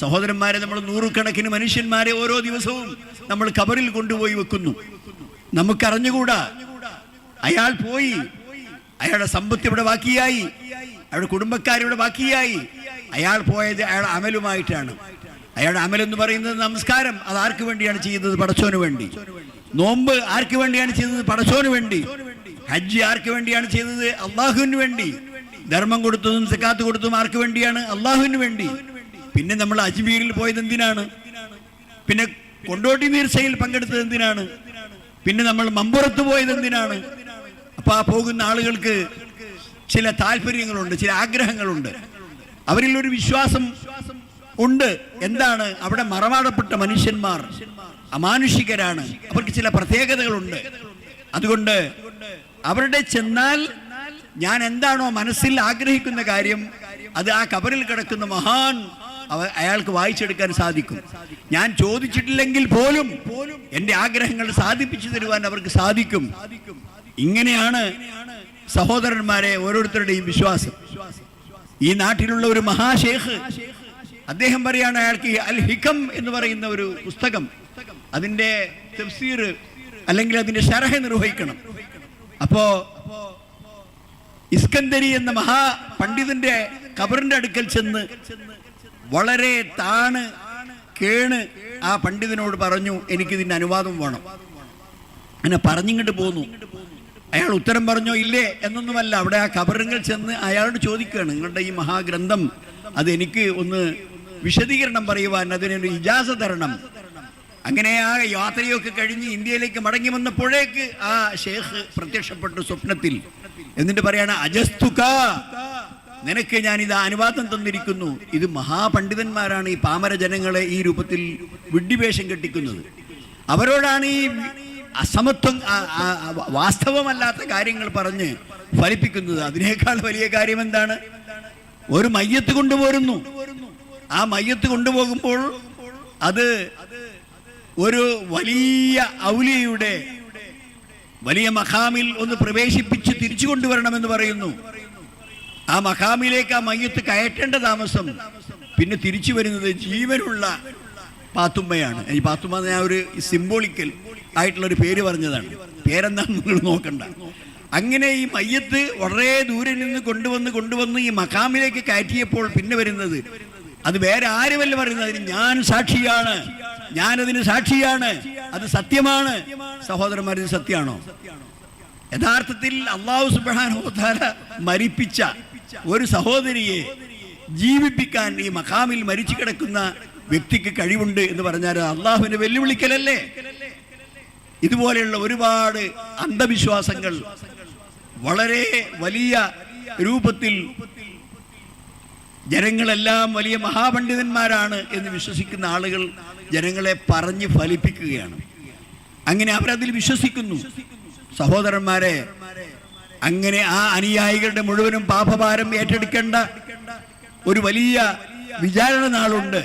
സഹോദരന്മാരെ നമ്മൾ നൂറുകണക്കിന് മനുഷ്യന്മാരെ ഓരോ ദിവസവും നമ്മൾ കബറിൽ കൊണ്ടുപോയി വെക്കുന്നു. നമുക്കറിഞ്ഞുകൂടാ? അയാൾ പോയി. അയാളുടെ സമ്പത്ത് ഇവിടെ ബാക്കിയായി. അയാളുടെ കുടുംബക്കാരിവിടെ ബാക്കിയായി. അയാൾ പോയത് അയാളുടെ അമലുമായിട്ടാണ്. അയാളുടെ അമലെന്ന് പറയുന്നത് നമസ്കാരം. അത് ആർക്ക് വേണ്ടിയാണ് ചെയ്യുന്നത്? പടച്ചോന് വേണ്ടി. നോമ്പ് ആർക്ക് വേണ്ടിയാണ് ചെയ്യുന്നത്? പടച്ചോന് വേണ്ടി. ഹജ്ജ് ആർക്ക് വേണ്ടിയാണ് ചെയ്തത് അള്ളാഹുവിന് വേണ്ടി. ധർമ്മം കൊടുത്തതും സക്കാത്ത് കൊടുത്തതും ആർക്ക് വേണ്ടിയാണ്? അള്ളാഹുവിന് വേണ്ടി. പിന്നെ നമ്മൾ അജ്മീരിൽ പോയത് എന്തിനാണ്? പിന്നെ കൊണ്ടോട്ടി നീർച്ചയിൽ പങ്കെടുത്തത് എന്തിനാണ്? പിന്നെ നമ്മൾ മമ്പുറത്ത് പോയത് എന്തിനാണ്? അപ്പൊ ആ പോകുന്ന ആളുകൾക്ക് ചില താല്പര്യങ്ങളുണ്ട് ചില ആഗ്രഹങ്ങളുണ്ട്. അവരിൽ ഒരു വിശ്വാസം ഉണ്ട്. എന്താണ്? അവിടെ മറവാടപ്പെട്ട മനുഷ്യന്മാർ അമാനുഷികരാണ്. അവർക്ക് ചില പ്രത്യേകതകളുണ്ട്. അതുകൊണ്ട് അവരുടെ ചെന്നാൽ ഞാൻ എന്താണോ മനസ്സിൽ ആഗ്രഹിക്കുന്ന കാര്യം അത് ആ കബറിൽ കിടക്കുന്ന മഹാൻ അയാൾക്ക് വായിച്ചെടുക്കാൻ സാധിക്കും. ഞാൻ ചോദിച്ചിട്ടില്ലെങ്കിൽ പോലും എന്റെ ആഗ്രഹങ്ങൾ സാധിപ്പിച്ചു തരുവാൻ അവർക്ക് സാധിക്കും. ഇങ്ങനെയാണ് സഹോദരന്മാരെ ഓരോരുത്തരുടെയും വിശ്വാസം. ഈ നാട്ടിലുള്ള ഒരു മഹാശേഖ് അദ്ദേഹം പറയാണ് അയാൾക്ക് അൽ ഹിക്കം എന്ന് പറയുന്ന ഒരു പുസ്തകം അതിന്റെ തഫ്സീർ അല്ലെങ്കിൽ അതിന്റെ ശരഹ നിർവഹിക്കണം. അപ്പോ ഇസ്കന്ദരി എന്ന മഹാ പണ്ഡിതന്റെ കബറിന്റെ അടുക്കൽ ചെന്ന് വളരെ താണ് കേണ് ആ പണ്ഡിതനോട് പറഞ്ഞു എനിക്കിതിന്റെ അനുവാദം വേണം. അങ്ങനെ പറഞ്ഞിങ്ങോട്ട് പോന്നു. അയാൾ ഉത്തരം പറഞ്ഞോ ഇല്ലേ എന്നൊന്നുമല്ല. അവിടെ ആ കബറിങ്ങൾ ചെന്ന് അയാളോട് ചോദിക്കുകയാണ്. നിങ്ങളുടെ ഈ മഹാഗ്രന്ഥം അത് എനിക്ക് ഒന്ന് വിശദീകരണം പറയുവാൻ അതിനൊരു ഇജാസ തരണം. അങ്ങനെ ആ യാത്രയൊക്കെ കഴിഞ്ഞ് ഇന്ത്യയിലേക്ക് മടങ്ങി വന്നപ്പോഴേക്ക് ആ ഷേഖ് പ്രത്യക്ഷപ്പെട്ടു സ്വപ്നത്തിൽ. എന്നിട്ട് പറയാണ് അജസ്തുക നിനക്ക് ഞാൻ ഇത് അനുവാദം തന്നിരിക്കുന്നു. ഇത് മഹാപണ്ഡിതന്മാരാണ് ഈ പാമര ജനങ്ങളെ ഈ രൂപത്തിൽ വിഡ്ഢിവേഷം കെട്ടിക്കുന്നത്. അവരോടാണ് ഈ അസമത്വം വാസ്തവമല്ലാത്ത കാര്യങ്ങൾ പറഞ്ഞ് ഫലിപ്പിക്കുന്നത്. അതിനേക്കാൾ വലിയ കാര്യം എന്താണ്? ഒരു മയ്യത്ത് കൊണ്ടുപോരുന്നു. ആ മയ്യത്ത് കൊണ്ടുപോകുമ്പോൾ അത് ഒരു വലിയ ഔലിയയുടെ വലിയ മഖാമിൽ ഒന്ന് പ്രവേശിപ്പിച്ച് തിരിച്ചു കൊണ്ടുവരണമെന്ന് പറയുന്നു. ആ മഖാമിലേക്ക് ആ മയ്യത്ത് കയറ്റേണ്ട താമസം. പിന്നെ തിരിച്ചു വരുന്നത് ജീവനുള്ള പാത്തുമ്മയാണ്. ഈ പാത്തുമ്മ ഞാൻ ഒരു സിംബോളിക്കൽ ആയിട്ടുള്ള ഒരു പേര് പറഞ്ഞതാണ്. പേരെന്താണെന്ന് നിങ്ങൾ നോക്കണ്ട. അങ്ങനെ ഈ മയ്യത്ത് വളരെ ദൂരെ നിന്ന് കൊണ്ടുവന്ന് കൊണ്ടുവന്ന് ഈ മഖാമിലേക്ക് കയറ്റിയപ്പോൾ പിന്നെ വരുന്നത് അത് വേറെ ആരുമല്ല പറയുന്നത്. അതിന് ഞാൻ സാക്ഷിയാണ്. ഞാനതിന് സാക്ഷിയാണ്. അത് സത്യമാണ്. സഹോദരന്മാരിത് സത്യമാണോ? യഥാർത്ഥത്തിൽ അള്ളാഹു സുബാൻ മരിപ്പിച്ച ഒരു സഹോദരിയെ ജീവിപ്പിക്കാൻ ഈ മഖാമിൽ മരിച്ചു കിടക്കുന്ന വ്യക്തിക്ക് കഴിവുണ്ട് എന്ന് പറഞ്ഞാൽ അള്ളാഹുവിന് വെല്ലുവിളിക്കലല്ലേ? ഇതുപോലെയുള്ള ഒരുപാട് അന്ധവിശ്വാസങ്ങൾ വളരെ വലിയ രൂപത്തിൽ ജനങ്ങളെല്ലാം വലിയ മഹാപണ്ഡിതന്മാരാണ് എന്ന് വിശ്വസിക്കുന്ന ആളുകൾ ജനങ്ങളെ പറഞ്ഞ് ഫലിപ്പിക്കുകയാണ്. അങ്ങനെ അവരതിൽ വിശ്വസിക്കുന്നു. സഹോദരന്മാരെ അങ്ങനെ ആ അനുയായികളുടെ മുഴുവനും പാപഭാരം ഏറ്റെടുക്കേണ്ട ഒരു വലിയ വിചാരണ നാളുണ്ട്.